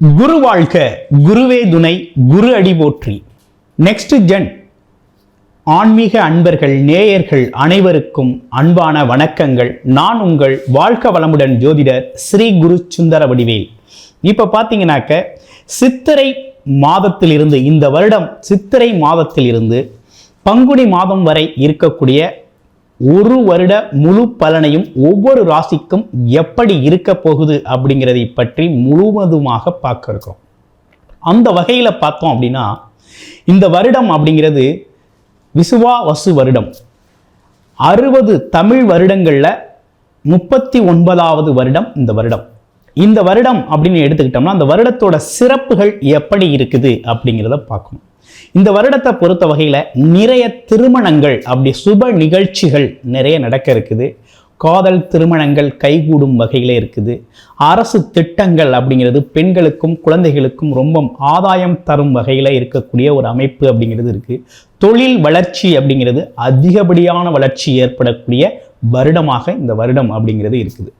குரு வாழ்க குருவே துணை குரு அடி போற்றி. நெக்ஸ்ட் ஜென் ஆன்மீக அன்பர்கள் நேயர்கள் அனைவருக்கும் அன்பான வணக்கங்கள். நான் உங்கள் வாழ்க வளமுடன் ஜோதிடர் ஸ்ரீ குரு சுந்தர வடிவேல். இப்போ பார்த்தீங்கன்னாக்க சித்திரை மாதத்திலிருந்து இந்த வருடம் சித்திரை மாதத்திலிருந்து பங்குனி மாதம் வரை இருக்கக்கூடிய ஒரு வருட முழு பலனையும் ஒவ்வொரு ராசிக்கும் எப்படி இருக்க போகுது அப்படிங்கிறதை பற்றி முழுவதுமாக பார்க்க இருக்கிறோம். அந்த வகையில் பார்த்தோம் அப்படின்னா இந்த வருடம் அப்படிங்கிறது விசுவா வசு வருடம். அறுபது தமிழ் வருடங்களில் முப்பத்தி ஒன்பதாவது வருடம் இந்த வருடம். இந்த வருடம் அப்படின்னு எடுத்துக்கிட்டோம்னா அந்த வருடத்தோட சிறப்புகள் எப்படி இருக்குது அப்படிங்கிறத பார்க்கணும். இந்த வருடத்தை பொறுத்த வகையில் நிறைய திருமணங்கள் அப்படி சுப நிகழ்ச்சிகள் நிறைய நடக்க இருக்குது. காதல் திருமணங்கள் கைகூடும் வகையில் இருக்குது. அரசு திட்டங்கள் அப்படிங்கிறது பெண்களுக்கும் குழந்தைகளுக்கும் ரொம்ப ஆதாயம் தரும் வகையில் இருக்கக்கூடிய ஒரு அமைப்பு அப்படிங்கிறது இருக்குது தொழில் வளர்ச்சி அப்படிங்கிறது அதிகப்படியான வளர்ச்சி ஏற்படக்கூடிய வருடமாக இந்த வருடம் அப்படிங்கிறது இருக்குது.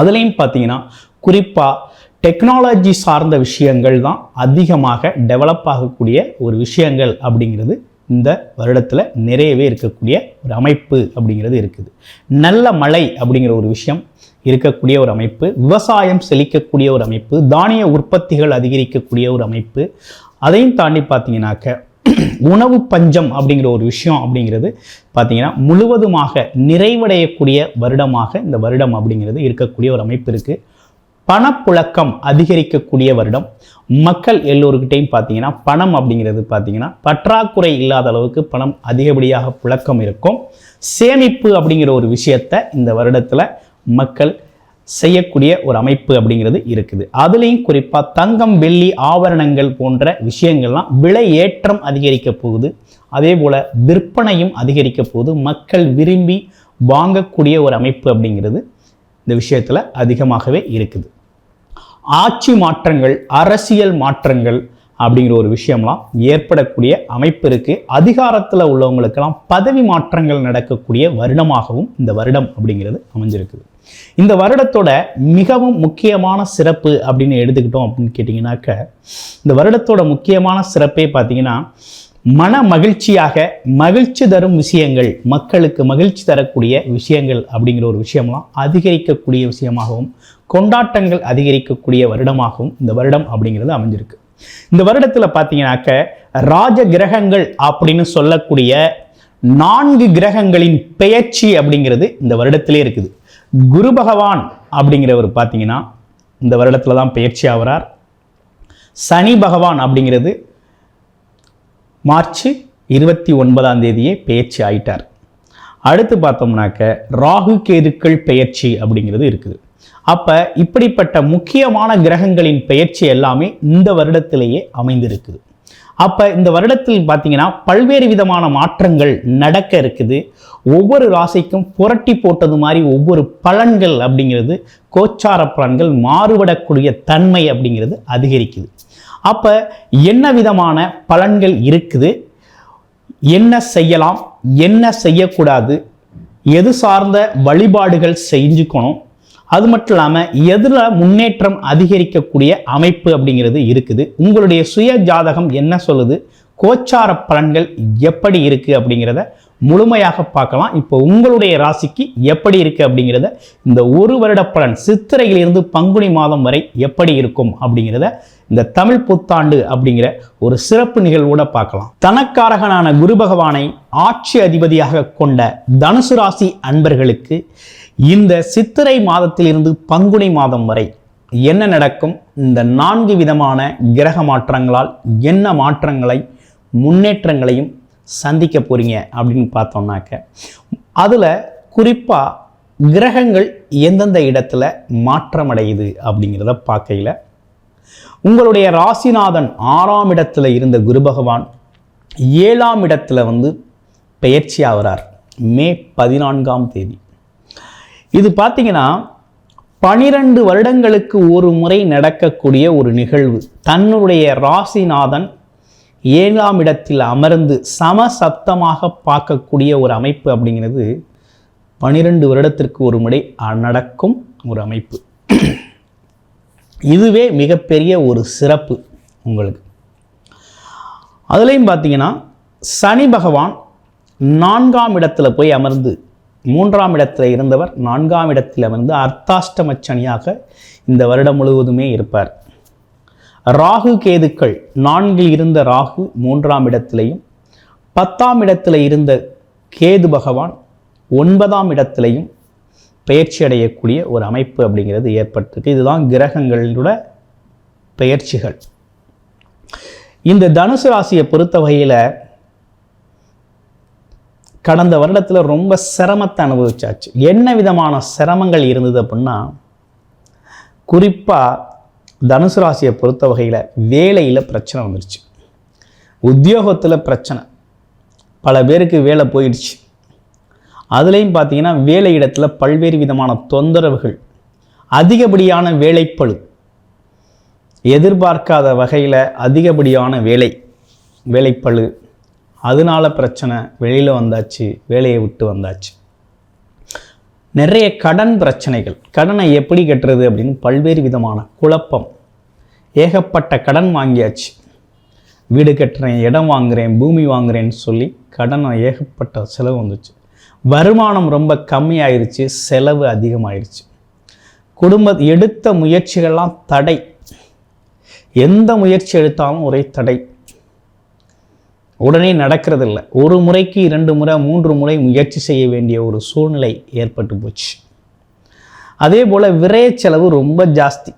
அதுலேயும் பார்த்தீங்கன்னா குறிப்பாக டெக்னாலஜி சார்ந்த விஷயங்கள் தான் அதிகமாக டெவலப் ஆகக்கூடிய ஒரு விஷயங்கள் அப்படிங்கிறது இந்த வருடத்தில் நிறையவே இருக்கக்கூடிய ஒரு அமைப்பு அப்படிங்கிறது இருக்குது. நல்ல மழை அப்படிங்கிற ஒரு விஷயம் இருக்கக்கூடிய ஒரு அமைப்பு விவசாயம் செழிக்கக்கூடிய ஒரு அமைப்பு தானிய உற்பத்திகள் அதிகரிக்கக்கூடிய ஒரு அமைப்பு. அதையும் தாண்டி பார்த்தீங்கன்னாக்க உணவு பஞ்சம் அப்படிங்கிற ஒரு விஷயம் அப்படிங்கிறது பார்த்திங்கன்னா முழுவதுமாக நிறைவடையக்கூடிய வருடமாக இந்த வருடம் அப்படிங்கிறது இருக்கக்கூடிய ஒரு அமைப்பு இருக்குது பணப்புழக்கம் அதிகரிக்கக்கூடிய வருடம். மக்கள் எல்லோருக்கிட்டையும் பார்த்தீங்கன்னா பணம் அப்படிங்கிறது பார்த்தீங்கன்னா பற்றாக்குறை இல்லாத அளவுக்கு பணம் அதிகப்படியாக புழக்கம் இருக்கும். சேமிப்பு அப்படிங்கிற ஒரு விஷயத்தை இந்த வருடத்தில் மக்கள் செய்யக்கூடிய ஒரு அமைப்பு அப்படிங்கிறது இருக்குது. அதுலேயும் குறிப்பாக தங்கம் வெள்ளி ஆபரணங்கள் போன்ற விஷயங்கள்லாம் விலை ஏற்றம் அதிகரிக்க போகுது. அதே போல் விற்பனையும் அதிகரிக்க போகுது. மக்கள் விரும்பி வாங்கக்கூடிய ஒரு அமைப்பு அப்படிங்கிறது இந்த விஷயத்தில் அதிகமாகவே இருக்குது. ஆட்சி மாற்றங்கள் அரசியல் மாற்றங்கள் அப்படிங்கிற ஒரு விஷயம்லாம் ஏற்படக்கூடிய அமைப்பு இருக்குது அதிகாரத்தில் உள்ளவங்களுக்கெல்லாம் பதவி மாற்றங்கள் நடக்கக்கூடிய வருடமாகவும் இந்த வருடம் அப்படிங்கிறது அமைஞ்சிருக்குது. இந்த வருடத்தோட மிகவும் முக்கியமான சிறப்பு அப்படின்னு எடுத்துக்கிட்டோம் அப்படின்னு கேட்டிங்கனாக்க இந்த வருடத்தோட முக்கியமான சிறப்பே பார்த்தீங்கன்னா மன மகிழ்ச்சியாக மகிழ்ச்சி தரும் விஷயங்கள் மக்களுக்கு மகிழ்ச்சி தரக்கூடிய விஷயங்கள் அப்படிங்கிற ஒரு விஷயம்லாம் அதிகரிக்கக்கூடிய விஷயமாகவும் கொண்டாட்டங்கள் அதிகரிக்கக்கூடிய வருடமாகவும் இந்த வருடம் அப்படிங்கிறது அமைஞ்சிருக்கு. இந்த வருடத்தில் பார்த்தீங்கன்னாக்க ராஜ கிரகங்கள் அப்படின்னு சொல்லக்கூடிய நான்கு கிரகங்களின் பெயர்ச்சி அப்படிங்கிறது இந்த வருடத்திலே இருக்குது. குரு பகவான் அப்படிங்கிறவர் பார்த்தீங்கன்னா இந்த வருடத்தில் தான் பெயர்ச்சி ஆகிறார் சனி பகவான் அப்படிங்கிறது மார்ச் இருபத்தி ஒன்பதாம் தேதியே பெயர்ச்சி ஆயிட்டார். அடுத்து பார்த்தோம்னாக்க ராகு கேதுக்கள் பெயர்ச்சி அப்படிங்கிறது இருக்குது. அப்போ இப்படிப்பட்ட முக்கியமான கிரகங்களின் பெயர்ச்சி எல்லாமே இந்த வருடத்திலேயே அமைந்திருக்குது. அப்போ இந்த வருடத்தில் பார்த்தீங்கன்னா பல்வேறு விதமான மாற்றங்கள் நடக்க இருக்குது. ஒவ்வொரு ராசிக்கும் புரட்டி போட்டது மாதிரி ஒவ்வொரு பலன்கள் அப்படிங்கிறது கோச்சார பலன்கள் மாறுபடக்கூடிய தன்மை அப்படிங்கிறது அதிகரிக்குது. அப்போ என்ன விதமான பலன்கள் இருக்குது? என்ன செய்யலாம்? என்ன செய்யக்கூடாது? எது சார்ந்த வழிபாடுகள் செஞ்சுக்கணும்? அது மட்டும் இல்லாமல் எதில் முன்னேற்றம் அதிகரிக்கக்கூடிய அமைப்பு அப்படிங்கிறது இருக்குது. உங்களுடைய சுய ஜாதகம் என்ன சொல்லுது? கோச்சார பலன்கள் எப்படி இருக்குது அப்படிங்கிறத முழுமையாக பார்க்கலாம். இப்போ உங்களுடைய ராசிக்கு எப்படி இருக்குது அப்படிங்கிறத இந்த ஒரு வருட பலன் சித்திரையிலிருந்து பங்குனி மாதம் வரை எப்படி இருக்கும் அப்படிங்கிறத இந்த தமிழ் புத்தாண்டு அப்படிங்கிற ஒரு சிறப்பு நிகழ்வோட பார்க்கலாம். தனக்காரகனான குரு பகவானை ஆட்சி அதிபதியாக கொண்ட தனுசு ராசி அன்பர்களுக்கு இந்த சித்திரை மாதத்திலிருந்து பங்குனி மாதம் வரை என்ன நடக்கும்? இந்த நான்கு விதமான கிரக மாற்றங்களால் என்ன மாற்றங்களை முன்னேற்றங்களையும் சந்திக்க போறீங்க அப்படின்னு பார்த்தோம்னாக்க அதில் குறிப்பாக கிரகங்கள் எந்தெந்த இடத்துல மாற்றமடையுது அப்படிங்கிறத பார்க்கையில் உங்களுடைய ராசிநாதன் ஆறாம் இடத்துல இருந்த குரு பகவான் ஏழாம் இடத்துல வந்து பெயர்ச்சி ஆகிறார் மே பதினான்காம் தேதி. இது பார்த்தீங்கன்னா பனிரெண்டு வருடங்களுக்கு ஒரு முறை நடக்கக்கூடிய ஒரு நிகழ்வு. தன்னுடைய ராசிநாதன் ஏழாம் இடத்தில் அமர்ந்து சமசப்தமாக பார்க்கக்கூடிய ஒரு அமைப்பு அப்படிங்கிறது பனிரெண்டு வருடத்திற்கு ஒரு முறை நடக்கும் ஒரு அமைப்பு. இதுவே மிகப்பெரிய ஒரு சிறப்பு உங்களுக்கு. அதுலேயும் பார்த்தீங்கன்னா சனி பகவான் நான்காம் இடத்துல போய் அமர்ந்து மூன்றாம் இடத்துல இருந்தவர் நான்காம் இடத்தில் அமர்ந்து அர்த்தாஷ்டம சனியாக இந்த வருடம் முழுவதுமே இருப்பார். ராகு கேதுக்கள் நான்கில் இருந்த ராகு மூன்றாம் இடத்திலையும் பத்தாம் இடத்துல இருந்த கேது பகவான் ஒன்பதாம் இடத்திலையும் பயிற்சி அடையக்கூடிய ஒரு அமைப்பு அப்படிங்கிறது ஏற்பட்டிருக்கு. இதுதான் கிரகங்களோட பெயர்ச்சிகள். இந்த தனுசு ராசியை பொறுத்த வகையில் கடந்த வருடத்தில் ரொம்ப சிரமத்தை அனுபவிச்சாச்சு. என்ன விதமான சிரமங்கள் இருந்தது அப்படின்னா குறிப்பாக தனுசு ராசியை பொறுத்த வகையில் வேலையில் பிரச்சனை வந்துருச்சு. உத்தியோகத்தில் பிரச்சனை. பல பேருக்கு வேலை போயிடுச்சு. அதுலேயும் பார்த்தீங்கன்னா வேலை இடத்துல பல்வேறு விதமான தொந்தரவுகள் அதிகப்படியான வேலைப்பழு எதிர்பார்க்காத வகையில் அதிகப்படியான வேலை வேலைப்பழு அதனால பிரச்சனை வெளியில் வந்தாச்சு வேலையை விட்டு வந்தாச்சு. நிறைய கடன் பிரச்சனைகள் கடனை எப்படி கட்டுறது அப்படின்னு பல்வேறு விதமான குழப்பம். ஏகப்பட்ட கடன் வாங்கியாச்சு. வீடு கட்டுறேன் இடம் வாங்குகிறேன் பூமி வாங்குறேன்னு சொல்லி கடன் ஏகப்பட்ட செலவு வந்துச்சு. வருமானம் ரொம்ப கம்மியாயிருச்சு செலவு அதிகமாயிருச்சு. குடும்ப எடுத்த முயற்சிகள்லாம் தடை. எந்த முயற்சி எடுத்தாலும் ஒரே தடை. உடனே நடக்கிறதில்ல. ஒரு முறைக்கு இரண்டு முறை மூன்று முறை முயற்சி செய்ய வேண்டிய ஒரு சூழ்நிலை ஏற்பட்டு போச்சு. அதே போல் விரைய செலவு ரொம்ப ஜாஸ்தி.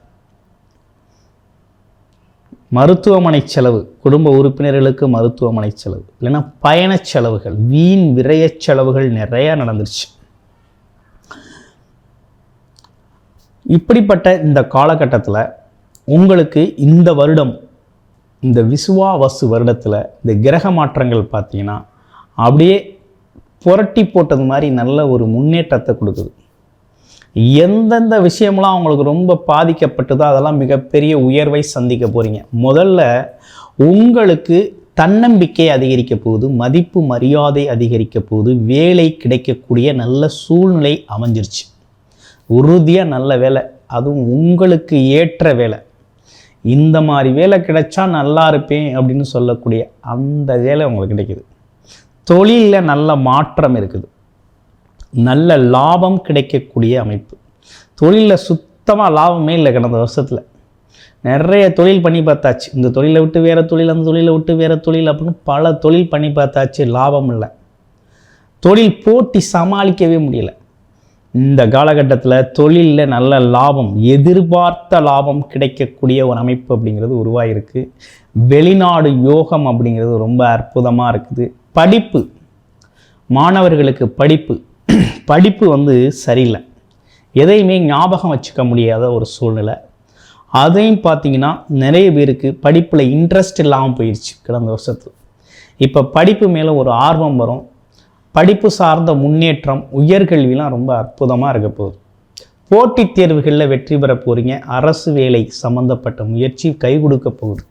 மருத்துவமனை செலவு குடும்ப உறுப்பினர்களுக்கு மருத்துவமனை செலவு இல்லைன்னா பயண செலவுகள் வீண் விரைய செலவுகள் நிறையா நடந்துருச்சு. இப்படிப்பட்ட இந்த காலகட்டத்தில் உங்களுக்கு இந்த வருடம் இந்த விசுவாவசு வருடத்தில் இந்த கிரக மாற்றங்கள் பார்த்தீங்கன்னா அப்படியே புரட்டி போட்டது மாதிரி நல்ல ஒரு முன்னேற்றத்தை கொடுக்குது. எந்தெந்த விஷயம்லாம் அவங்களுக்கு ரொம்ப பாதிக்கப்பட்டதோ அதெல்லாம் மிகப்பெரிய உயர்வை சந்திக்க போகிறீங்க முதல்ல உங்களுக்கு தன்னம்பிக்கை அதிகரிக்க போகுது மதிப்பு மரியாதை அதிகரிக்க போகுது வேலை கிடைக்கக்கூடிய நல்ல சூழ்நிலை அமைஞ்சிருச்சு. உறுதியாக நல்ல வேலை அதுவும் உங்களுக்கு ஏற்ற வேலை. இந்த மாதிரி வேலை கிடைச்சா நல்லா இருப்பேன் அப்படின்னு சொல்லக்கூடிய அந்த வேலை உங்களுக்கு கிடைக்குது. தொழிலில் நல்ல மாற்றம் இருக்குது. நல்ல லாபம் கிடைக்கக்கூடிய அமைப்பு. தொழிலில் சுத்தமாக லாபமே இல்லை கடந்த வருஷத்தில். நிறைய தொழில் பண்ணி பார்த்தாச்சு. இந்த தொழிலை விட்டு வேறு தொழில் அந்த தொழிலை விட்டு வேறு தொழில் அப்படின்னு பல தொழில் பண்ணி பார்த்தாச்சு. லாபம் இல்லை. தொழில் போட்டி சமாளிக்கவே முடியல. இந்த காலகட்டத்தில் தொழிலில் நல்ல லாபம் எதிர்பார்த்த லாபம் கிடைக்கக்கூடிய ஒரு அமைப்பு அப்படிங்கிறது உருவாகிருக்கு வெளிநாடு யோகம் அப்படிங்கிறது ரொம்ப அற்புதமாக இருக்குது. படிப்பு மாணவர்களுக்கு படிப்பு படிப்பு வந்து சரியில்லை. எதையுமே ஞாபகம் வச்சுக்க முடியாத ஒரு சூழ்நிலை. அதையும் பார்த்தீங்கன்னா நிறைய பேருக்கு படிப்பில் இன்ட்ரெஸ்ட் இல்லாமல் போயிடுச்சு கடந்த வருஷத்தில். இப்போ படிப்பு மேலே ஒரு ஆர்வம் வரும். படிப்பு சார்ந்த முன்னேற்றம் உயர்கல்விலாம் ரொம்ப அற்புதமாக இருக்க போகுது. போட்டித் தேர்வுகளில் வெற்றி பெற போகிறீங்க அரசு வேலை சம்மந்தப்பட்ட முயற்சி கை கொடுக்க போகுது.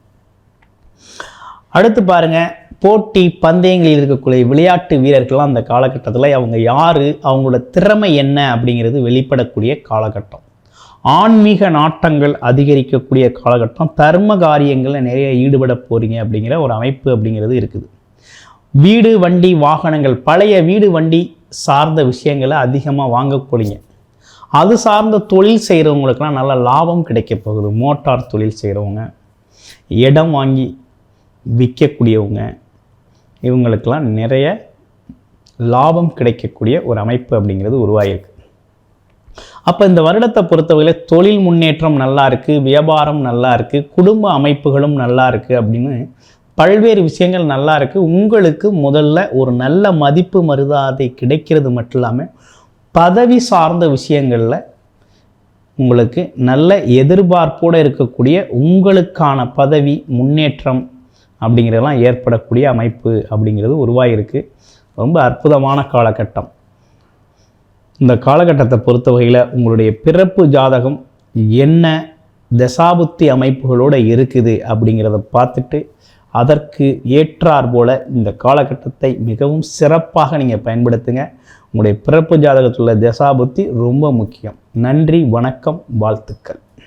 அடுத்து பாருங்க போட்டி பந்தயங்களில் இருக்கக்கூடிய விளையாட்டு வீரர்கள்லாம் அந்த காலகட்டத்தில் அவங்க யார் அவங்களோட திறமை என்ன அப்படிங்கிறது வெளிப்படக்கூடிய காலகட்டம். ஆன்மீக நாட்டங்கள் அதிகரிக்கக்கூடிய காலகட்டம் தர்ம காரியங்களில் நிறைய ஈடுபட போகிறீங்க அப்படிங்கிற ஒரு அமைப்பு அப்படிங்கிறது இருக்குது. வீடு வண்டி வாகனங்கள் பழைய வீடு வண்டி சார்ந்த விஷயங்களை அதிகமாக வாங்கக்கூடியங்க அது சார்ந்த தொழில் செய்கிறவங்களுக்கெல்லாம் நல்ல லாபம் கிடைக்க போகுது. மோட்டார் தொழில் செய்கிறவங்க இடம் வாங்கி விற்கக்கூடியவங்க. இவங்களுக்கெல்லாம் நிறைய லாபம் கிடைக்கக்கூடிய ஒரு அமைப்பு அப்படிங்கிறது உருவாகிருக்கு அப்போ இந்த வருடத்தை பொறுத்தவரையில் தொழில் முன்னேற்றம் நல்லா இருக்குது வியாபாரம் நல்லா இருக்குது குடும்ப அமைப்புகளும் நல்லா இருக்குது அப்படின்னு பல்வேறு விஷயங்கள் நல்லா இருக்குது உங்களுக்கு முதல்ல ஒரு நல்ல மதிப்பு மருதாதை கிடைக்கிறது மட்டும் இல்லாமல் பதவி சார்ந்த விஷயங்களில் உங்களுக்கு நல்ல எதிர்பார்ப்போடு இருக்கக்கூடிய உங்களுக்கான பதவி முன்னேற்றம் அப்படிங்கிறதெல்லாம் ஏற்படக்கூடிய அமைப்பு அப்படிங்கிறது உருவாகிருக்கு ரொம்ப அற்புதமான காலகட்டம். இந்த காலகட்டத்தை பொறுத்த வகையில் உங்களுடைய பிறப்பு ஜாதகம் என்ன தசாபுத்தி அமைப்புகளோடு இருக்குது அப்படிங்கிறத பார்த்துட்டு அதற்கு ஏற்றார் போல இந்த காலகட்டத்தை மிகவும் சிறப்பாக நீங்கள் பயன்படுத்துங்க. உங்களுடைய பிறப்பு ஜாதகத்தில் தசாபுத்தி ரொம்ப முக்கியம். நன்றி வணக்கம் வாழ்த்துக்கள்.